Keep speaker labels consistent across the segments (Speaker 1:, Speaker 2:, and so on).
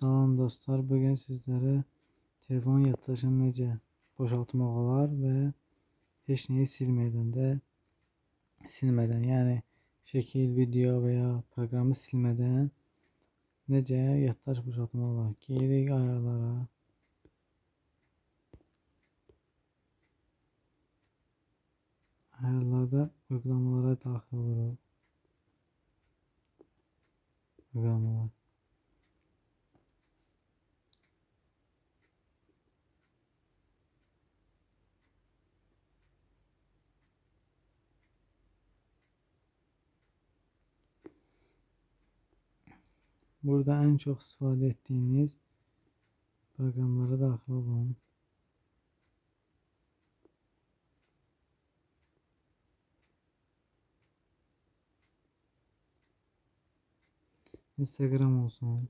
Speaker 1: Salam dostlar, bugün sizlərə telefon yaddaşını necə boşaltmaq olar və heç nəyi silmədən də silmədən, yəni şəkil, video və ya proqramı silmədən necə yaddaş boşaltmaq olar. Giririk ayarlara. Ayarlarda uygulamalara daxil oluruq. Uygulamalar. Burada en çok istifadə etdiyiniz proqramlara daxil olun. Instagram olsun.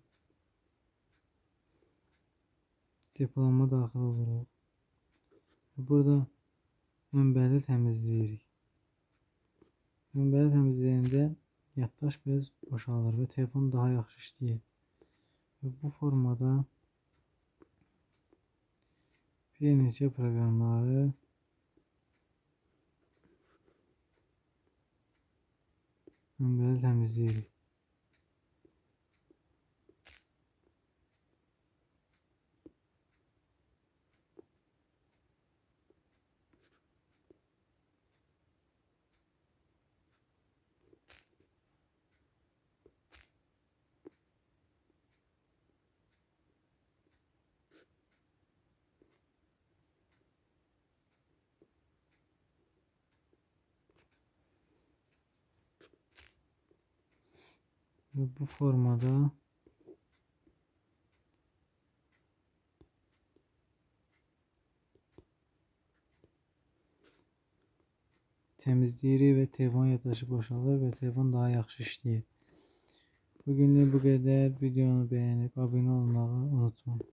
Speaker 1: Depolama daxil oluruq. Burada mənbələri təmizləyirik. Mənbələri təmizləyəndə yaddaş biraz boşalır və telefon daha yaxşı işləyir. Və bu formada bir neçə proqramları mənbələri təmizləyirik. Ve bu formada təmizləyirik və telefon yaddaşı boşalır və telefon daha yaxşı işləyir. Bugünlük bu qədər. Videonu bəyənib abunə olmağı unutmayın.